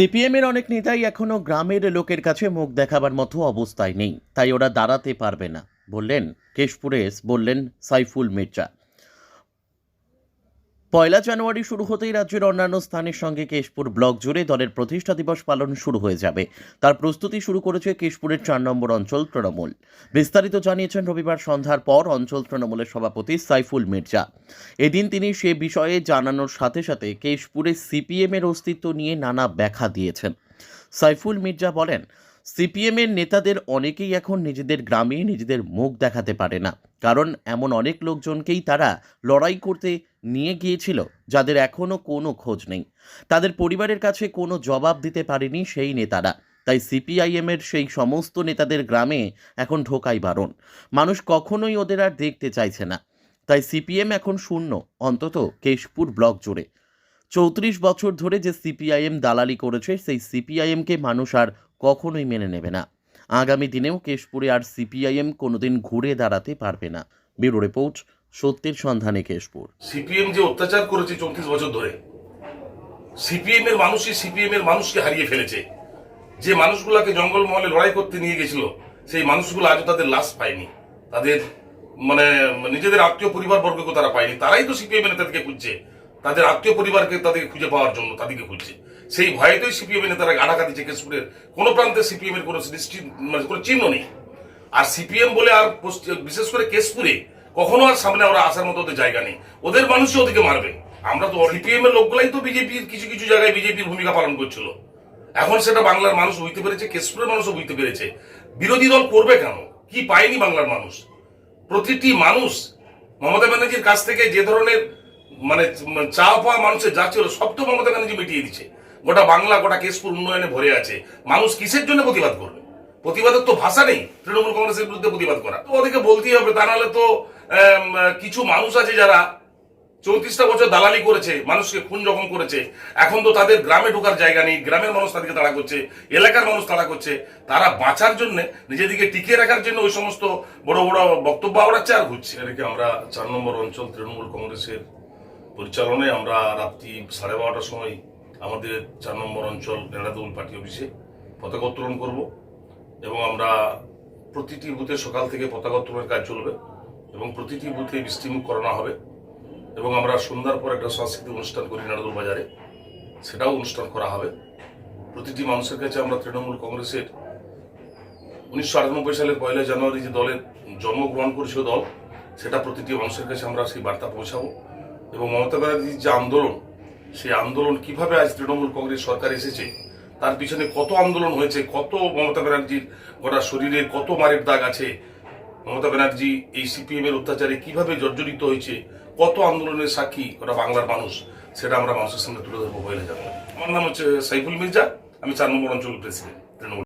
সিপিএমের অনেক নেতাই এখনও গ্রামের লোকের কাছে মুখ দেখাবার মতো অবস্থায় নেই, তাই ওরা দাঁড়াতে পারবে না, বললেন কেশপুরে বললেন সাইফুল মির্জা। পয়লা জানুয়ারি শুরু হতেই রাজ্যের অন্যান্য স্থানের সঙ্গে কেশপুর ব্লক জুড়ে দলের প্রতিষ্ঠা দিবস পালন শুরু হয়ে যাবে। তার প্রস্তুতি শুরু করেছে কেশপুরের চার নম্বর অঞ্চল তৃণমূল। বিস্তারিত জানিয়েছেন রবিবার সন্ধ্যার পর অঞ্চল তৃণমূলের সভাপতি সাইফুল মির্জা। এদিন তিনি সে বিষয়ে জানানোর সাথে সাথে কেশপুরে সিপিএমের অস্তিত্ব নিয়ে নানা ব্যাখ্যা দিয়েছেন। সাইফুল মির্জা বলেন সিপিএমের নেতাদের অনেকেই এখন নিজেদের গ্রামে নিজেদের মুখ দেখাতে পারে না। কারণ এমন অনেক লোকজনকেই তারা লড়াই করতে নিয়ে গিয়েছিল, যাদের এখনও কোনো খোঁজ নেই। তাদের পরিবারের কাছে কোনো জবাব দিতে পারেনি সেই নেতারা। তাই সিপিআইএমের সেই সমস্ত নেতাদের গ্রামে এখন ঢোকাই বারণ। মানুষ কখনোই ওদের আর দেখতে চাইছে না। তাই সিপিএম এখন শূন্য, অন্তত কেশপুর ব্লক জুড়ে। চৌত্রিশ বছর ধরে যে সিপিআইএম দালালি করেছে, সেই সিপিআইএমকে মানুষ আর কখনোই মেনে নেবে না। আগামী দিনেও কেশপুরে আর সিপিআইএম কোনোদিন ঘুরে দাঁড়াতে পারবে না। ব্যুরো রিপোর্ট, সত্যের সন্ধানে কেশপুর। সিপিএম যে অত্যাচার করেছে চৌত্রিশ বছর ধরে সিপিএম এর মানুষই সিপিএম এর মানুষকে হারিয়ে ফেলেছে। যে মানুষগুলাকে জঙ্গলমহলে লড়াই করতে নিয়ে গেছিল, সেই মানুষগুলো আজও তাদের লাশ পায়নি। তাদের মানে নিজেদের আত্মীয় পরিবার বর্গকে তারা পায়নি। তারাই তো সিপিএম নেতাদেরকে খুঁজছে। তাদের আত্মীয় পরিবারকে তাদেরকে খুঁজে পাওয়ার জন্য তাদেরকে খুঁজছে। সেই ভয়েতেই সিপিএম নেতারা গাড়া কাঁদিছে কেশপুরের কোনো প্রান্তে সিপিএম এর কোনো মানে কোনো চিহ্ন নেই। আর সিপিএম বলে আর বিশেষ করে কেশপুরে কখনো আর সামনে ওরা আসার মতো ওদের জায়গা নেই। ওদের মানুষই ওদেরকে মারবে। আমরা তো সিপিএম এর লোকগুলাই তো বিজেপির কিছু কিছু জায়গায় বিজেপির ভূমিকা পালন করছিল। এখন সেটা বাংলার মানুষ বুঝতে পেরেছে, কেশপুরের মানুষও বুঝতে পেরেছে। বিরোধী দল করবে কেন? কি পায়নি বাংলার মানুষ? প্রতিটি মানুষ মমতা ব্যানার্জির কাছ থেকে যে ধরনের মানে চাওয়া পাওয়া মানুষের যা ছিল সব তো মমতা ব্যানার্জি মিটিয়ে দিচ্ছে। গোটা বাংলা, গোটা কেশপুর উন্নয়নে ভরে আছে। মানুষ কিসের জন্য প্রতিবাদ করবে? প্রতিবাদের তো ভাষা নেই, তৃণমূল কংগ্রেসের বিরুদ্ধে প্রতিবাদ করা। তো ওদেরকে বলতেই হবে, তা নাহলে তো কিছু মানুষ আছে যারা চৌত্রিশটা বছর দালালি করেছে, মানুষকে খুন জখম করেছে। এখন তো তাদের গ্রামে ঢোকার জায়গা নেই, গ্রামের মানুষ তাদেরকে তাড়া করছে, এলাকার মানুষ তাড়া করছে। তারা বাঁচার জন্য নিজেদিকে টিকিয়ে রাখার জন্য ওই সমস্ত বড় বড় বক্তব্য আওড়াচ্ছে আর ঘুরছে। এদিকে আমরা চার নম্বর অঞ্চল তৃণমূল কংগ্রেসের পরিচালনায় আমরা রাত্রি সাড়ে বারোটার সময় আমাদের চার নম্বর অঞ্চল নেড়াদৌল পার্টি অফিসে পতাকা উত্তোলন করব এবং আমরা প্রতিটি বুথে সকাল থেকে পতাকা উত্তোলনের কাজ চলবে এবং প্রতিটি বুথে বৃষ্টিমুখ করানো হবে এবং আমরা সন্ধ্যার পর একটা সাংস্কৃতিক অনুষ্ঠান করি নারাদুল বাজারে। সেটাও অনুষ্ঠান করা হবে। প্রতিটি মানুষের কাছে আমরা তৃণমূল কংগ্রেসের উনিশশো আটানব্বই সালের পয়লা জানুয়ারি যে দলের জন্মগ্রহণ করেছিল দল, সেটা প্রতিটি মানুষের কাছে আমরা সেই বার্তা পৌঁছাবো। এবং মমতা ব্যানার্জির যে আন্দোলন, সেই আন্দোলন কীভাবে আজ তৃণমূল কংগ্রেস সরকার এসেছে, তার পিছনে কত আন্দোলন হয়েছে, কত মমতা ব্যানার্জির গোটা শরীরে কত মারের দাগ আছে, মমতা ব্যানার্জি এই সিপিএম এর অত্যাচারে কীভাবে জর্জরিত হয়েছে, কত আন্দোলনের সাক্ষী ওটা বাংলার মানুষ, সেটা আমরা মানুষের সামনে তুলে ধরবো বলে যাব আমার নাম হচ্ছে সাইফুল মির্জা, আমি চার নম্বর অঞ্চল প্রেসিডেন্ট।